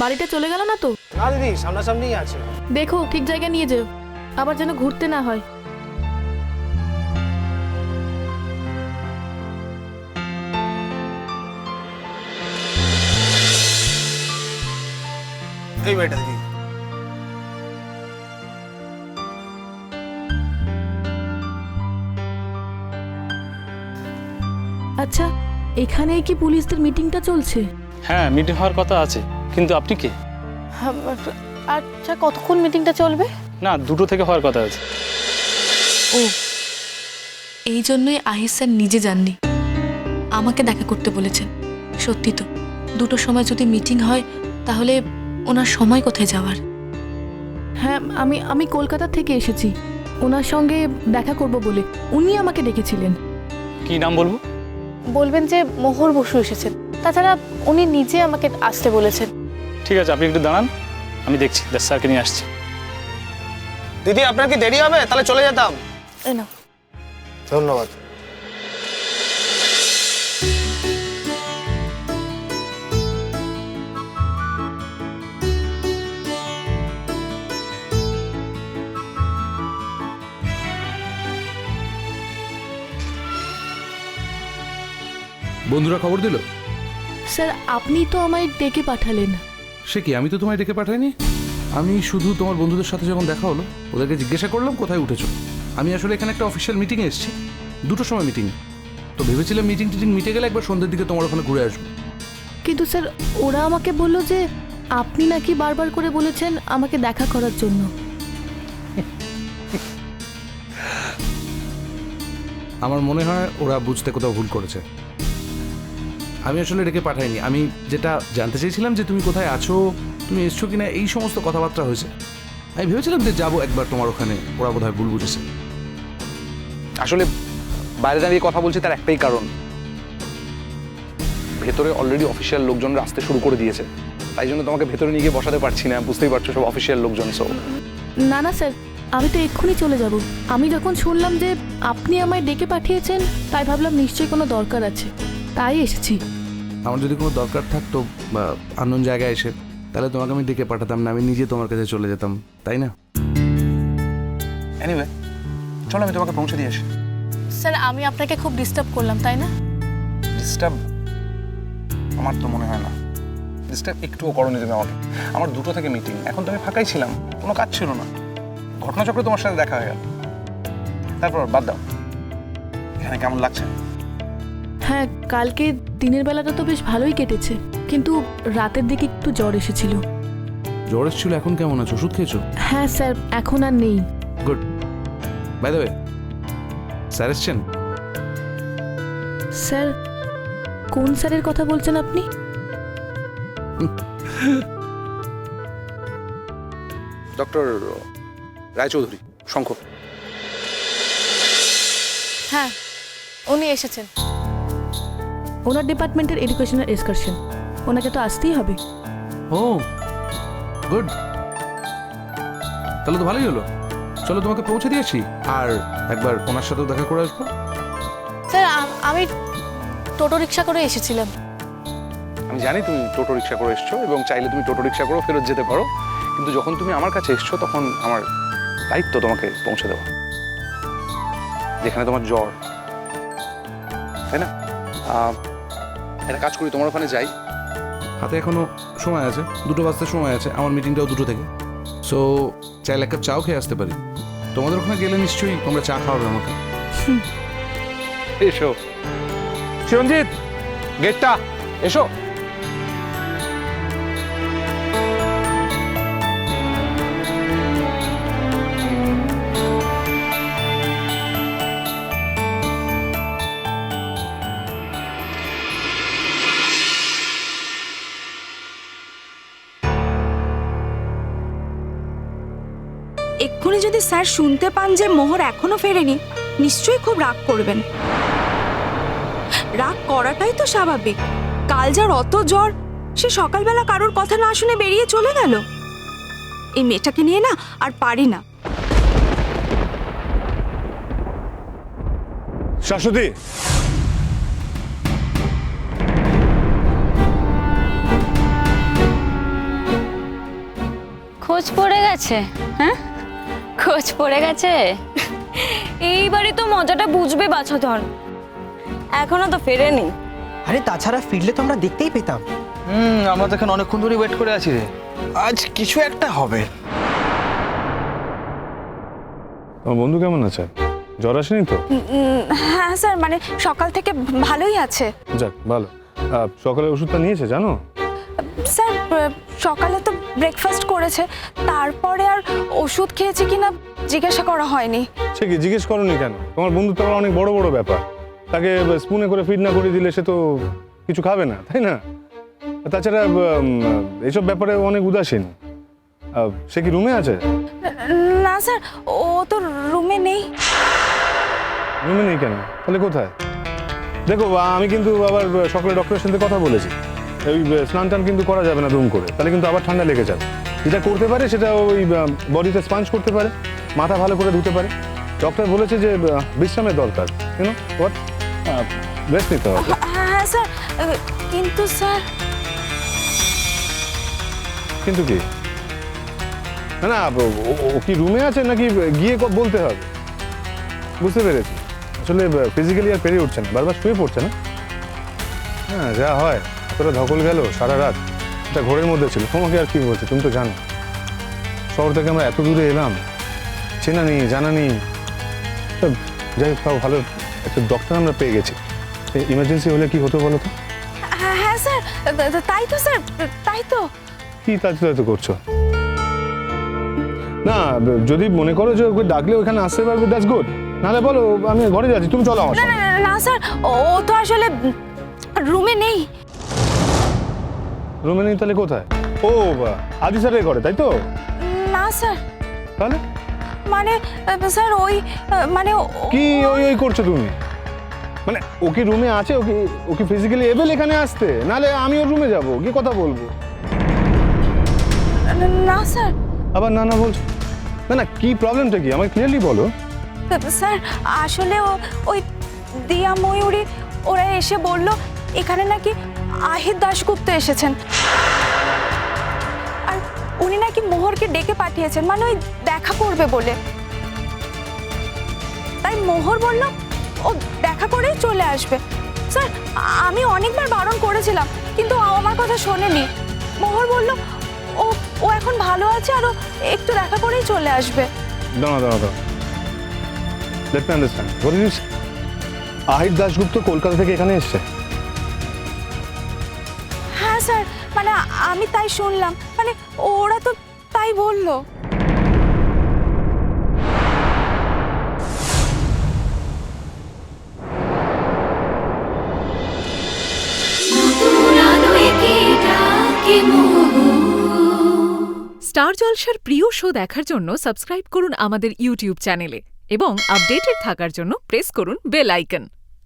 বাড়িটা চলে গেল না তো? না দিদি সামনাসামনিই আছে। দেখো ঠিক জায়গায় নিয়ে যেও। আবার যেন ঘুরতে না হয়। এই বাড়িটা দিদি আচ্ছা এখানেই কি পুলিশদের মিটিংটা চলছে? হ্যাঁ মিটিং হওয়ার কথা আছে। কিন্তু আপনি কে? আচ্ছা কতক্ষণ মিটিংটা চলবে? না দুটো থেকে হওয়ার কথা আছে। ও। এই জন্যই আহিস স্যার নিজে যাননি। আমাকে দেখা করতে বলেছেন। সত্যি তো দুটো সময় যদি মিটিং হয় তাহলে ওনার সময় কোথায় যাওয়ার? হ্যাঁ আমি আমি কলকাতা থেকে এসেছি। ওনার সঙ্গে দেখা করব বলে উনি আমাকে ডেকেছিলেন। কি নাম বলব? বলবেন যে মোহর বসু এসেছেন। তাছাড়া উনি নিজে আমাকে আসতে বলেছেন। ঠিক আছে আপনি একটু দাঁড়ান আমি দেখছি দাস স্যারকে নিয়ে আসছি। দিদি আপনার কি দেরি হবে? তাহলে চলে যেতাম। ধন্যবাদ। বন্ধুরা খবর দিল? স্যার আপনি তো আমায় ডেকে পাঠালেন। সে কি আমি তো তোমায় ডেকে পাঠাইনি? আমি শুধু তোমার বন্ধুদের সাথে যখন দেখা হলো ওদেরকে জিজ্ঞাসা করলাম কোথায় উঠেছো। আমি আসলে এখানে একটা অফিসিয়াল মিটিংয়ে এসেছি দুটো সময় মিটিং তো ভেবেছিলাম মিটিং টিটিং মিটে গেলে একবার সন্ধ্যের দিকে তোমার ওখানে ঘুরে আসব। কিন্তু স্যার ওরা আমাকে বলল যে আপনি নাকি বারবার করে বলেছেন আমাকে দেখা করার জন্য। আমার মনে হয় ওরা বুঝতে কোথাও ভুল করেছে। আমি আসলে ডেকে পাঠাইনি। আমি যেটা জানতে চেয়েছিলাম যে তুমি কোথায় আছো তুমি এসছো কিনা এই সমস্ত কথাবার্তা হয়েছে। আমি ভেবেছিলাম যে যাব একবার তোমার ওখানে ওরা বোধহয় ভুল বুঝেছে। আসলে বাইরে দাঁড়িয়ে কথা বলছি তার একটাই কারণ। ভেতরে অলরেডি অফিসিয়াল লোকজনরা আসতে শুরু করে দিয়েছে। তাই জন্য তোমাকে ভেতরে নিয়ে গিয়ে বসাতে পারছি না বুঝতেই পারছ সব অফিসিয়াল লোকজন সব না না স্যার আমি তো এক্ষুনি চলে যাব। আমি যখন শুনলাম যে আপনি আমায় ডেকে পাঠিয়েছেন তাই ভাবলাম নিশ্চয়ই কোনো দরকার আছে। তাই এসেছি। আমার যদি কোনো দরকার থাকতো বা আননোন জায়গায় এসে তাহলে তোমাকে আমি ডেকে পাঠাতাম না আমি নিজে তোমার কাছে চলে যেতাম তাই না? এনিওয়ে চলো আমি তোমাকে পৌঁছে দিয়ে আসি। স্যার আমি আপনাকে খুব ডিস্টার্ব করলাম তাই না? ডিস্টার্ব আমার তো মনে হয় না। ডিস্টার্ব একটুও করনি তুমি আমাকে। আমার দুটো থেকে মিটিং এখন তো আমি ফাঁকাই ছিলাম কোনো কাজ ছিল না। ঘটনাচক্রে তোমার সাথে দেখা হয়ে গেল। তারপর বাদ দাও। এখানে কেমন লাগছে? হ্যাঁ কালকে দিনের বেলাটা তো বেশ ভালোই কেটেছে কিন্তু রাতের দিকে একটু জ্বর এসেছিল। জ্বর এসেছিল এখন কেমন আছো? ওষুধ খেয়েছো? হ্যাঁ স্যার এখন আর নেই। Good by the way sir এসছেন? স্যার কোন স্যারের কথা বলছেন আপনি? ডক্টর রায়চৌধুরী শঙ্খ। হ্যাঁ উনি এসেছেন। ওনার ডিপার্টমেন্টের এডুকেশনাল এক্সকারশন ওনাকে তো আসতেই হবে। ও গুড তাহলে তো ভালোই হলো। চলো তোমাকে পৌঁছে দিয়েছি আর একবার ওনার সাথেও দেখা করে আসব। স্যার আমি টোটো রিক্সা করে এসেছিলাম। আমি জানি তুমি টোটো রিক্সা করে এসছো এবং চাইলে তুমি টোটো রিক্সা করেও ফেরত যেতে পারো কিন্তু যখন তুমি আমার কাছে এসছো তখন আমার দায়িত্ব তোমাকে পৌঁছে দেওয়া। যেখানে তোমার জ্বর তাই না? আহ, একটা কাজ করি তোমার ওখানে যাই। হাতে এখনও সময় আছে দুটো বাজতে সময় আছে আমার মিটিংটাও দুটো থেকে। সো চাইলে একটা কাপ চাও খেয়ে আসতে পারি। তোমাদের ওখানে গেলে নিশ্চয়ই তোমরা চা খাওয়াবে আমাকে। এসো। চিরঞ্জিত গেটটা এসো। এক্ষুনি যদি স্যার শুনতে পান যে মোহর এখনও ফেরেনি নিশ্চয়ই খুব রাগ করবেন। রাগ করাটাই তো স্বাভাবিক। কাল যার অত জ্বর সে সকালবেলা কারোর কথা না শুনে বেরিয়ে চলে গেল। এই মেয়েটাকে নিয়ে না আর পারি না। শাশ্বতী খোঁজ পড়ে গেছে হ্যাঁ? খোঁজ পড়ে গেছে? এইবারে তো মজাটা বুঝবে বাছাধন। এখনও তো ফেরেনি। আরে তাছাড়া ফিরলে তো আমরা দেখতেই পেতাম। হুম আমরা তো এখানে অনেকক্ষণ ধরে ওয়েট করে আছি রে। আজ কিছু একটা হবে। তোমার বন্ধু কেমন আছে? জ্বর আসেনি তো? হ্যাঁ স্যার মানে সকাল থেকে ভালোই আছে। যাক ভালো। সকালে ওষুধটা নিয়েছে জানো? সকালে তো ব্রেকফাস্ট করেছে তারপরে আর ওষুধ খেয়েছে কিনা জিজ্ঞাসা করা হয়নি। সে কি জিজ্ঞেস করনি কেন? তোমার বন্ধু তো অনেক বড় বড় ব্যাপার। তাকে স্পুনে করে ফিড না করে দিলে সে তো কিছু খাবে না তাই না? তাছাড়া এইসব ব্যাপারে অনেক উদাসীন। সে কি রুমে আছে? না স্যার ও তো রুমে নেই। রুমে নেই কেন? তাহলে কোথায়? দেখো আমি কিন্তু আবার সকালে ডক্টরের সাথে কথা বলেছি। ওই স্নান টান কিন্তু করা যাবে না দুম করে। তাহলে কিন্তু আবার ঠান্ডা লেগে যাবে। যেটা করতে পারে সেটা ওই বডিতে স্পাঞ্জ করতে পারে মাথা ভালো করে ধুতে পারে। ডক্টর বলেছে যে বিশ্রামের দরকার কেন হোয়াট রেস্ট নিতে হবে। হ্যাঁ হ্যাঁ স্যার কিন্তু স্যার। কিন্তু কি? না না ও- কি রুমে আছে নাকি গিয়ে বলতে হবে? বুঝতে পেরেছি। আসলে ফিজিক্যালি আর পেরে উঠছে না বারবার শুয়ে পড়ছে না। হ্যাঁ যা হয়। এতটা ধকল গেল সারা রাত? এটা ঘোরের মধ্যে ছিল। তোমাকে আর কি বলছে? তুমি তো জানো। শহর থেকে আমরা এত দূরে এলাম। চেনা নেই জানা নেই। তো যাই হোক তাও ভালো একটা ডক্টর আমরা পেয়ে গেছি। ইমার্জেন্সি হলে কি হতো বলো তো? হ্যাঁ হ্যাঁ স্যার। তাই তো স্যার। তাই তো। কি তাজ তো করছ? না যদি মনে করো যে ওকে ডাকলে ওখানে আসতে পারবে দ্যাটস গুড নাহলে বলো আমি ঘরে যাচ্ছি তুমি চলো আমার না না স্যার ও তো আসলে রুমে নেই। রুমে নেই তাহলে কোথায়? ও বা, আদি স্যারের ঘরে তাই তো? না স্যার। তাহলে? মানে স্যার ওই মানে কি ওই ওই করছ তুমি? মানে ও কি রুমে আছে? ওকে ও কি ফিজিক্যালি এবেল এখানে আসতে? নাহলে আমি ওর রুমে যাব কি কথা বলব। না স্যার। আবার না না বলছো? না না কি প্রবলেমটা কি? আমাকে ক্লিয়ারলি বলো। স্যার আসলে ওই দিয়া ময়ূরী ওরা এসে বলল এখানে নাকি আহির দাশগুপ্ত এসেছেন। আর উনি নাকি মোহরকে ডেকে পাঠিয়েছেন মানে ওই দেখা করবে বলে। তাই মোহর বলল, ও দেখা করেই চলে আসবে। স্যার, আমি অনেকবার বারণ করেছিলাম, কিন্তু আমার কথা শোনেনি। মোহর বলল, ও ও এখন ভালো আছে আর একটু দেখা করেই চলে আসবে। দাঁড়া দাঁড়া দাশগুপ্ত কলকাতা থেকে এখানে এসছে? স্যার মানে আমি তাই শুনলাম। মানে ওরা তো তাই বলল। স্টার জলসার প্রিয় শো দেখার জন্য সাবস্ক্রাইব করুন আমাদের ইউটিউব চ্যানেলে এবং আপডেটেড থাকার জন্য প্রেস করুন বেল আইকন।